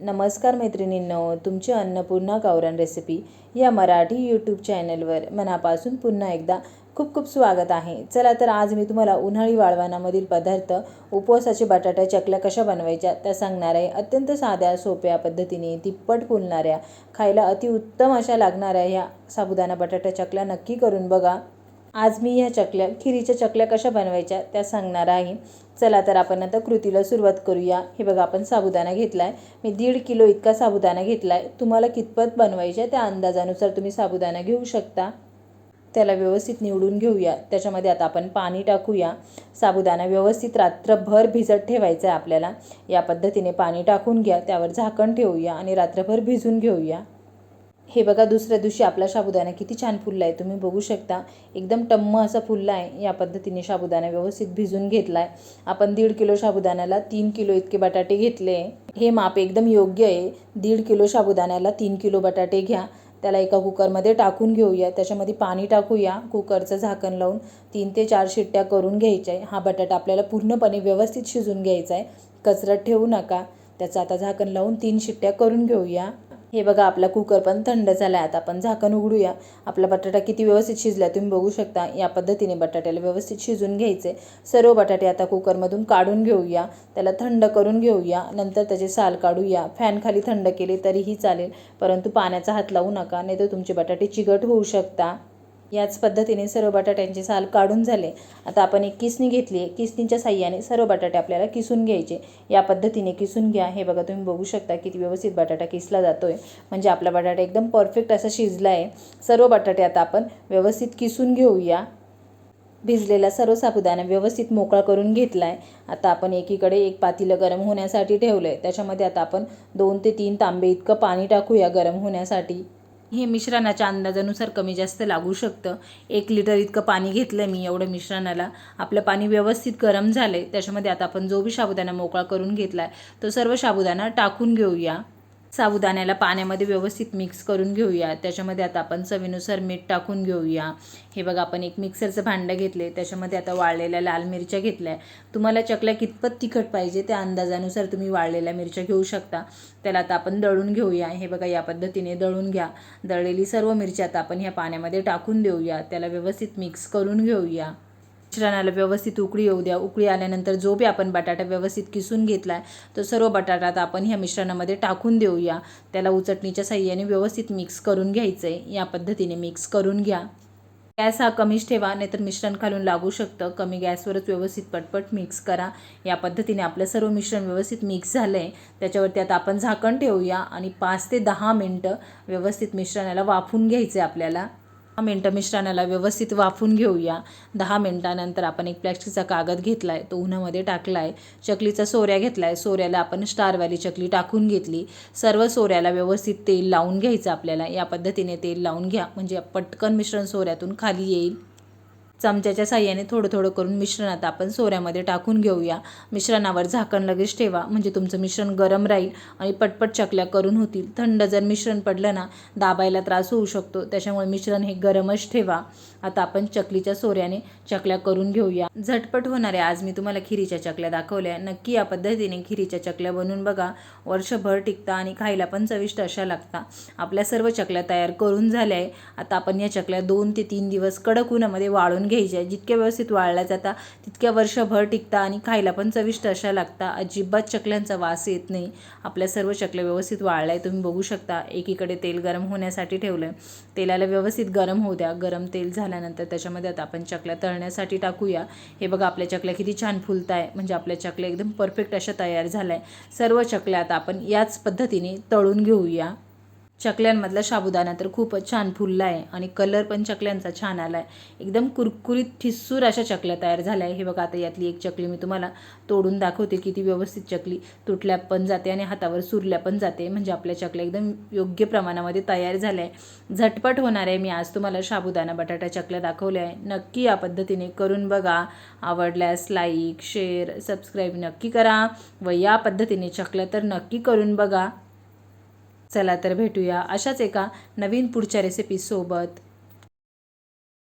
नमस्कार मैत्रिणींनो तुमची अन्नपूर्णा गावरान रेसिपी या मराठी यूट्यूब चॅनलवर मनापासून पुन्हा एकदा खूप खूप स्वागत आहे. चला तर आज मी तुम्हाला उन्हाळी वाळवानामधील पदार्थ उपवासाचे बटाटा चकल्या कशा बनवायच्या त्या सांगणार आहे अत्यंत साध्या सोप्या पद्धतीने तिप्पट फुलणाऱ्या खायला अतिउत्तम अशा लागणाऱ्या ह्या साबुदाणा बटाटा चकल्या नक्की करून बघा. आज मी ह्या चकल्या खिरीच्या चकल्या कशा बनवायच्या त्या सांगणार आहे. चला तर आपण आता कृतीला सुरुवात करूया. हे बघा आपण साबुदाणा घेतला आहे मी दीड किलो इतका साबुदाणा घेतला आहे तुम्हाला कितपत बनवायचे त्या अंदाजानुसार तुम्ही साबुदाणा घेऊ शकता. त्याला व्यवस्थित निवडून घेऊया. त्याच्यामध्ये आता आपण पाणी टाकूया. साबुदाणा व्यवस्थित रात्रभर भिजत ठेवायचा आहे आपल्याला. या पद्धतीने पाणी टाकून घ्या. त्यावर झाकण ठेवूया आणि रात्रभर भिजून घेऊया. हे बघा दुसऱ्या दिवशी आपला साबुदाणा किती छान फुलला आहे तुम्ही बघू शकता एकदम टम्म असा फुलला आहे या पद्धतीने साबुदाणा व्यवस्थित भिजून घेतला आहे आपण दीड किलो साबुदाण्याला तीन किलो इतके बटाटे घेतले. हे माप एकदम योग्य आहे. दीड किलो साबुदाण्याला तीन किलो बटाटे घ्या. त्याला एका कुकरमध्ये टाकून घेऊया. त्याच्यामध्ये पाणी टाकूया. कुकरचं झाकण लावून तीन ते चार शिट्ट्या करून घ्यायच्या आहे हा बटाटा आपल्याला पूर्णपणे व्यवस्थित शिजून घ्यायचा आहे कचरत ठेवू नका. त्याचं आता झाकण लावून तीन शिट्ट्या करून घेऊया. हे बघा आपला कुकर पण थंड झाला आहे आता आपण झाकण उघडूया. आपला बटाटा किती व्यवस्थित शिजला तुम्ही बघू शकता. या पद्धतीने बटाट्याला व्यवस्थित शिजून घ्यायचे. सर्व बटाटे आता कुकरमधून काढून घेऊया. त्याला थंड करून घेऊया. नंतर त्याचे साल काढूया. फॅनखाली थंड केले तरीही चालेल. परंतु पाण्याचा हात लावू नका. नाही तर तुमचे बटाटे चिकट होऊ शकता. याच पद्धतीने सर्व बटाट्यांचे साल काढून झाले. आता आपण एक किसणी घेतली आहे. किसणीच्या साह्याने सर्व बटाटे आपल्याला किसून घ्यायचे. या पद्धतीने किसून घ्या. हे बघा तुम्ही बघू शकता किती व्यवस्थित बटाटा किसला जातो आहे म्हणजे आपला बटाटा एकदम परफेक्ट असा शिजला आहे. सर्व बटाटे आता आपण व्यवस्थित किसून घेऊया. भिजलेला सर्व साबुदाणा व्यवस्थित मोकळा करून घेतला आहे आता आपण एकीकडे एक पातीलं गरम होण्यासाठी ठेवलं आहे त्याच्यामध्ये आता आपण दोन ते तीन तांबे इतकं पाणी टाकूया गरम होण्यासाठी. हे मिश्रणाच्या अंदाजानुसार कमी जास्त लागू शकतं. एक लिटर इतकं पाणी घेतलं मी एवढं मिश्रणाला. आपलं पाणी व्यवस्थित गरम झालं आहे त्याच्यामध्ये आता आपण जो बी साबुदाणा मोकळा करून घेतला आहे तो सर्व साबुदाणा टाकून घेऊया. साबुदाण्याला पाण्यामध्ये व्यवस्थित मिक्स करून घेऊया. त्याच्यामध्ये आता आपण चवीनुसार मीठ टाकून घेऊया. हे बघा आपण एक मिक्सरचं भांडं घेतले त्याच्यामध्ये आता वाळलेल्या लाल मिरच्या घेतल्या. तुम्हाला चकल्या कितपत तिखट पाहिजे त्या अंदाजानुसार तुम्ही वाळलेल्या मिरच्या घेऊ शकता. त्याला आता आपण दळून घेऊया. हे बघा या पद्धतीने दळून घ्या. दळलेली सर्व मिरच्या आता आपण ह्या पाण्यामध्ये टाकून देऊया. त्याला व्यवस्थित मिक्स करून घेऊया. मिश्रणाला व्यवस्थित उकळी येऊ द्या. उकळी आल्यानंतर जो बी आपण बटाटा व्यवस्थित किसून घेतला आहे तो सर्व बटाटा आता आपण ह्या मिश्रणामध्ये टाकून देऊया. त्याला उचटणीच्या साह्याने व्यवस्थित मिक्स करून घ्यायचं आहे या पद्धतीने मिक्स करून घ्या. गॅस हा कमीच ठेवा नाहीतर मिश्रण खालून लागू शकतं. कमी गॅसवरच व्यवस्थित पटपट मिक्स करा. या पद्धतीने आपलं सर्व मिश्रण व्यवस्थित मिक्स झालं आहे त्याच्यावरती आता आपण झाकण ठेवूया आणि पाच ते दहा मिनटं व्यवस्थित मिश्रणाला वाफून घ्यायचं आहे आपल्याला. दहा मिनटं मिश्रणाला व्यवस्थित वाफून घेऊया. दहा मिनटानंतर आपण एक प्लॅस्टिकचा कागद घेतला आहे तो उन्हामध्ये टाकला आहे चकलीचा सोऱ्या घेतला आहे सोऱ्याला आपण स्टारवाली चकली टाकून घेतली. सर्व सोऱ्याला व्यवस्थित तेल लावून घ्यायचं आपल्याला. या पद्धतीने तेल लावून घ्या. म्हणजे पटकन मिश्रण सोऱ्यातून खाली येईल. चमच्याच्या साह्याने थोडं थोडं करून मिश्रणात आपण सोऱ्यामध्ये टाकून घेऊया. मिश्रणावर झाकण लगेच ठेवा. म्हणजे तुमचं मिश्रण गरम राहील आणि पटपट चकल्या करून होतील. थंड जर मिश्रण पडलं ना दाबायला त्रास होऊ शकतो. त्याच्यामुळे मिश्रण हे गरमच ठेवा. आता आपण चकलीच्या सोऱ्याने चकल्या करून घेऊया. झटपट होणाऱ्या आज मी तुम्हाला खिरीच्या चकल्या दाखवल्या. नक्की या पद्धतीने खिरीच्या चकल्या बनवून बघा. वर्षभर टिकता आणि खायला पण चविष्ट अशा लागता. आपल्या सर्व चकल्या तयार करून झाल्या आहे. आता आपण या चकल्या दोन ते तीन दिवस कडक उन्हामध्ये वाळून घ्यायच्या. जितक्या व्यवस्थित वाळल्या जाता तितक्या वर्षभर टिकता आणि खायला पण चविष्ट अशा लागता. अजिबात चकल्यांचा वास येत नाही. आपल्या सर्व चकल्या व्यवस्थित वाळल्या आहे तुम्ही बघू शकता. एकीकडे तेल गरम होण्यासाठी ठेवलं आहे तेलाला व्यवस्थित गरम होऊ द्या. गरम तेल झालं झाल्यानंतर त्याच्यामध्ये आता आपण चकल्या तळण्यासाठी टाकूया. हे बघा आपल्या चकल्या किती छान फुलत आहे म्हणजे आपल्या चकल्या एकदम परफेक्ट अशा तयार झाल्या आहे सर्व चकल्या आता आपण याच पद्धतीने तळून घेऊया. चकल्यांमधला साबुदाणा तर खूपच छान फुलला आहे आणि कलर पण चकल्यांचा छान आला आहे एकदम कुरकुरीत ठिस्सूर अशा चकल्या तयार झाल्या आहे हे बघा आता यातली एक चकली मी तुम्हाला तोडून दाखवते किती व्यवस्थित चकली तुटल्या पण जाते आणि हातावर सुरल्या पण जाते. म्हणजे आपल्या चकल्या एकदम योग्य प्रमाणामध्ये तयार झाल्या आहे झटपट होणार आहे मी आज तुम्हाला साबुदाणा बटाटा चकल्या दाखवल्या आहे नक्की या पद्धतीने करून बघा. आवडल्यास लाईक शेअर सबस्क्राईब नक्की करा व या पद्धतीने चकल्या तर नक्की करून बघा. चला तर भेटूया अशाच एका नवीन पुढच्या रेसिपीसोबत